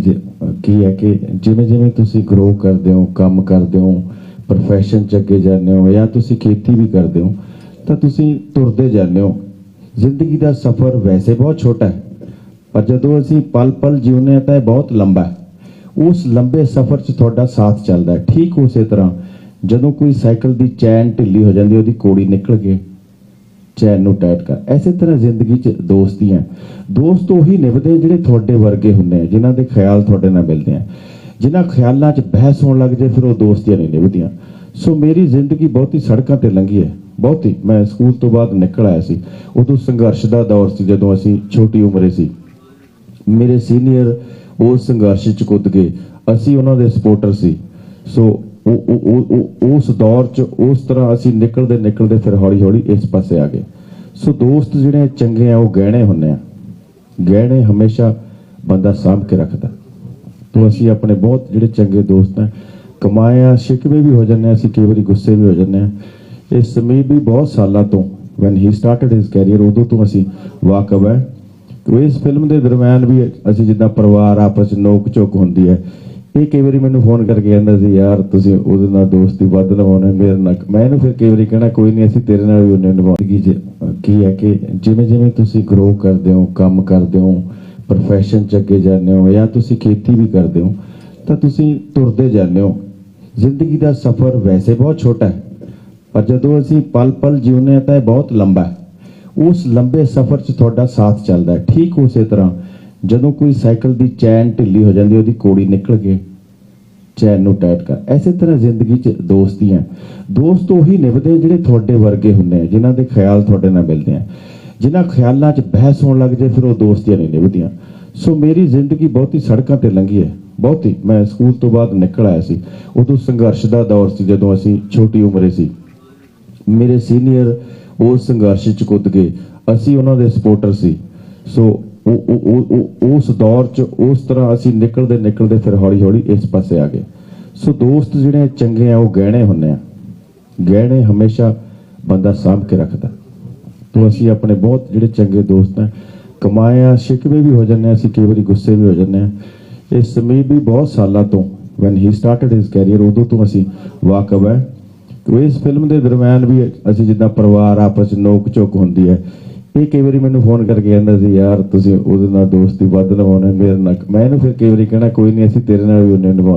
ਜ਼ਿੰਦਗੀ 'ਚ ਕੀ ਹੈ ਕਿ ਜਿਵੇਂ ਜਿਵੇਂ ਤੁਸੀਂ ਗਰੋ ਕਰਦੇ ਹੋ, ਕੰਮ ਕਰਦੇ ਹੋ, profession 'ਚ ਅੱਗੇ ਜਾਂਦੇ ਹੋ ਜਾਂ ਤੁਸੀਂ ਖੇਤੀ ਵੀ ਕਰਦੇ ਹੋ, ਤਾਂ ਤੁਸੀਂ ਤੁਰਦੇ ਜਾਂਦੇ ਹੋ। ਜ਼ਿੰਦਗੀ ਦਾ ਸਫ਼ਰ ਵੈਸੇ ਬਹੁਤ ਛੋਟਾ ਹੈ, ਪਰ ਜਦੋਂ ਅਸੀਂ ਪਲ ਪਲ ਜਿਉਂਦੇ ਹਾਂ ਤਾਂ ਇਹ ਬਹੁਤ ਲੰਬਾ ਹੈ। ਉਸ ਲੰਬੇ ਸਫ਼ਰ 'ਚ ਤੁਹਾਡਾ ਸਾਥ ਚੱਲਦਾ ਹੈ। ਠੀਕ ਉਸੇ ਤਰ੍ਹਾਂ ਜਦੋਂ ਕੋਈ ਸਾਈਕਲ ਦੀ ਚੈਨ ਢਿੱਲੀ ਹੋ ਜਾਂਦੀ ਉਹਦੀ ਕੋੜੀ ਨਿਕਲ ਕੇ ਚੈਨ ਨੂੰ ਟਾਈਟ ਕਰ। ਐਸੇ ਤਰ੍ਹਾਂ ਜ਼ਿੰਦਗੀ 'ਚ ਦੋਸਤੀਆਂ ਦੋਸਤ ਉਹੀ ਨਿਭਦੇ ਜਿਹੜੇ ਤੁਹਾਡੇ ਵਰਗੇ ਹੁੰਦੇ ਆ, ਜਿਨ੍ਹਾਂ ਦੇ ਖਿਆਲ ਤੁਹਾਡੇ ਨਾਲ ਮਿਲਦੇ ਆ। ਜਿਨ੍ਹਾਂ ਖਿਆਲਾਂ 'ਚ ਬਹਿਸ ਹੋਣ ਲੱਗ ਜੇ, ਫਿਰ ਉਹ ਦੋਸਤੀਆਂ ਨਹੀਂ ਨਿਭਦੀਆਂ। ਸੋ ਮੇਰੀ ਜ਼ਿੰਦਗੀ ਬਹੁਤੀ ਸੜਕਾਂ ਤੇ ਲੰਘੀ ਹੈ। ਬਹੁਤੀ ਮੈਂ ਸਕੂਲ ਤੋਂ ਬਾਅਦ ਨਿਕਲ ਆਇਆ ਸੀ। ਉਦੋਂ ਸੰਘਰਸ਼ ਦਾ ਦੌਰ ਸੀ, ਜਦੋਂ ਅਸੀਂ ਛੋਟੀ ਉਮਰੇ ਸੀ। ਮੇਰੇ ਸੀਨੀਅਰ ਉਹ ਸੰਘਰਸ਼ 'ਚ ਕੁੱਦ ਗਏ। ਅਸੀਂ ਉਹਨਾਂ ਦੇ ਸਪੋਰਟਰ ਸੀ। ਸੋ ਉਸ ਦੌਰ 'ਚ ਉਸ ਤਰ੍ਹਾਂ ਅਸੀਂ ਨਿਕਲਦੇ ਨਿਕਲਦੇ ਫਿਰ ਹੌਲੀ ਹੌਲੀ ਇਸ ਪਾਸੇ ਆ ਗਏ। ਸੋ ਦੋਸਤ ਜਿਹੜੇ ਚੰਗੇ ਆ, ਉਹ ਗਹਿਣੇ ਹੁੰਦੇ ਆ। ਗਹਿਣੇ ਹਮੇਸ਼ਾ ਬੰਦਾ ਸਾਂਭ ਕੇ ਰੱਖਦਾ। ਤੋਂ ਅਸੀਂ ਆਪਣੇ ਬਹੁਤ ਜਿਹੜੇ ਚੰਗੇ ਦੋਸਤ ਆ ਕਮਾਇਆ ਸ਼ਿਕਵੇ ਵੀ ਹੋ ਜਾਂਦੇ ਆ, ਅਸੀਂ ਕਈ ਵਾਰੀ ਗੁੱਸੇ ਵੀ ਹੋ ਜਾਂਦੇ ਆ। ਇਹ ਸਮੇਂ ਵੀ ਬਹੁਤ ਸਾਲਾਂ ਤੋਂ when he started his career ਉਦੋਂ ਤੋਂ ਅਸੀਂ ਵਾਕਫ ਹੈ ਇਸ ਫਿਲਮ ਦੇ ਦਰਮਿਆਨ ਵੀ ਅਸੀਂ ਜਿੱਦਾਂ ਪਰਿਵਾਰ, ਆਪਸ 'ਚ ਨੋਕ ਝੋਕ ਹੁੰਦੀ ਹੈ ਇਹ ਕਈ ਵਾਰੀ ਮੈਨੂੰ ਫੋਨ ਕਰਕੇ ਕਹਿੰਦਾ ਸੀ, ਯਾਰ, ਤੁਸੀਂ ਉਹਦੇ ਨਾਲ ਦੋਸਤੀ ਵੱਧ ਨਿਭਾਉਣਾ ਮੇਰੇ ਨਾਲ ਮੈਂ ਇਹਨੂੰ ਫਿਰ ਕਈ ਵਾਰੀ ਕਹਿਣਾ, ਕੋਈ ਨਹੀਂ, ਅਸੀਂ ਤੇਰੇ ਨਾਲ ਵੀ ਉਹਨੇ ਨਿਭਾਉਣੀ। ਜੀ, ਕੀ ਹੈ ਕਿ ਜਿਵੇਂ ਜਿਵੇਂ ਤੁਸੀਂ ਗਰੋ ਕਰਦੇ ਹੋ, ਕੰਮ ਕਰਦੇ ਹੋ, profession 'ਚ ਅੱਗੇ ਜਾਂਦੇ ਹੋ ਜਾਂ ਤੁਸੀਂ ਖੇਤੀ ਵੀ ਕਰਦੇ ਹੋ, ਤਾਂ ਤੁਸੀਂ ਤੁਰਦੇ ਜਾਂਦੇ ਹੋ। ਜ਼ਿੰਦਗੀ ਦਾ ਸਫ਼ਰ ਵੈਸੇ ਬਹੁਤ ਛੋਟਾ ਹੈ, ਪਰ ਜਦੋਂ ਅਸੀਂ ਪਲ ਪਲ ਜਿਉਂਦੇ ਹਾਂ ਤਾਂ ਇਹ ਬਹੁਤ ਲੰਬਾ ਹੈ। ਉਸ ਲੰਬੇ ਸਫ਼ਰ 'ਚ ਤੁਹਾਡਾ ਸਾਥ ਚੱਲਦਾ ਹੈ। ਠੀਕ ਉਸੇ ਤਰ੍ਹਾਂ ਜਦੋਂ ਕੋਈ ਸਾਈਕਲ ਦੀ ਚੈਨ ਢਿੱਲੀ ਹੋ ਜਾਂਦੀ, ਉਹਦੀ ਕੋੜੀ ਨਿਕਲ ਕੇ ਚੈਨ ਨੂੰ ਟਾਈਟ ਕਰ। ਐਸੇ ਤਰ੍ਹਾਂ ਜ਼ਿੰਦਗੀ 'ਚ ਦੋਸਤੀਆਂ ਦੋਸਤ ਉਹੀ ਨਿਭਦੇ ਜਿਹੜੇ ਤੁਹਾਡੇ ਵਰਗੇ ਹੁੰਦੇ ਆ, ਜਿਨ੍ਹਾਂ ਦੇ ਖਿਆਲ ਤੁਹਾਡੇ ਨਾਲ ਮਿਲਦੇ ਆ। ਜਿਨ੍ਹਾਂ ਖਿਆਲਾਂ 'ਚ ਬਹਿਸ ਹੋਣ ਲੱਗ ਜੇ, ਫਿਰ ਉਹ ਦੋਸਤੀਆਂ ਨਹੀਂ ਨਿਭਦੀਆਂ। ਸੋ ਮੇਰੀ ਜ਼ਿੰਦਗੀ ਬਹੁਤੀ ਸੜਕਾਂ ਤੇ ਲੰਘੀ ਹੈ। ਬਹੁਤੀ ਮੈਂ ਸਕੂਲ ਤੋਂ ਬਾਅਦ ਨਿਕਲ ਆਇਆ ਸੀ। ਉਦੋਂ ਸੰਘਰਸ਼ ਦਾ ਦੌਰ ਸੀ, ਜਦੋਂ ਅਸੀਂ ਛੋਟੀ ਉਮਰੇ ਸੀ। ਮੇਰੇ ਸੀਨੀਅਰ ਉਹ ਸੰਘਰਸ਼ 'ਚ ਕੁੱਦ ਗਏ। ਅਸੀਂ ਉਹਨਾਂ ਦੇ ਸਪੋਰਟਰ ਸੀ। ਸੋ ਉਸ ਦੌਰ 'ਚ ਉਸ ਤਰ੍ਹਾਂ ਅਸੀਂ ਨਿਕਲਦੇ ਨਿਕਲਦੇ ਫਿਰ ਹੌਲੀ ਹੌਲੀ ਇਸ ਪਾਸੇ ਆ ਗਏ। ਸੋ ਦੋਸਤ ਜਿਹੜੇ ਚੰਗੇ ਆ, ਉਹ ਗਹਿਣੇ ਹੁੰਦੇ ਆ। ਗਹਿਣੇ ਹਮੇਸ਼ਾ ਬੰਦਾ ਸਾਂਭ ਕੇ ਰੱਖਦਾ। ਤੋਂ ਅਸੀਂ ਆਪਣੇ ਬਹੁਤ ਜਿਹੜੇ ਚੰਗੇ ਦੋਸਤ ਆ ਕਮਾਇਆ ਸ਼ਿਕਵੇ ਵੀ ਹੋ ਜਾਂਦੇ ਆ, ਅਸੀਂ ਕਈ ਵਾਰੀ ਗੁੱਸੇ ਵੀ ਹੋ ਜਾਂਦੇ ਆ। ਇਹ ਸਮੇਂ ਵੀ ਬਹੁਤ ਸਾਲਾਂ ਤੋਂ when he started his career ਉਦੋਂ ਤੋਂ ਅਸੀਂ ਵਾਕਫ ਹੈ ਇਸ ਫਿਲਮ ਦੇ ਦਰਮਿਆਨ ਵੀ ਅਸੀਂ ਜਿੱਦਾਂ ਪਰਿਵਾਰ, ਆਪਸ 'ਚ ਨੋਕ ਝੋਕ ਹੁੰਦੀ ਹੈ ਇਹ ਕਈ ਵਾਰੀ ਮੈਨੂੰ ਫੋਨ ਕਰਕੇ ਕਹਿੰਦਾ ਸੀ, ਯਾਰ, ਤੁਸੀਂ ਉਹਦੇ ਨਾਲ ਦੋਸਤੀ ਵੱਧ ਨਿਭਾਉਣਾ ਮੇਰੇ ਨਾਲ ਮੈਂ ਇਹਨੂੰ ਫਿਰ ਕਈ ਵਾਰੀ ਕਹਿਣਾ, ਕੋਈ ਨਹੀਂ ਅਸੀਂ ਤੇਰੇ ਨਾਲ ਵੀ ਉਹਨੇ ਨਿਭਾਉਣਾ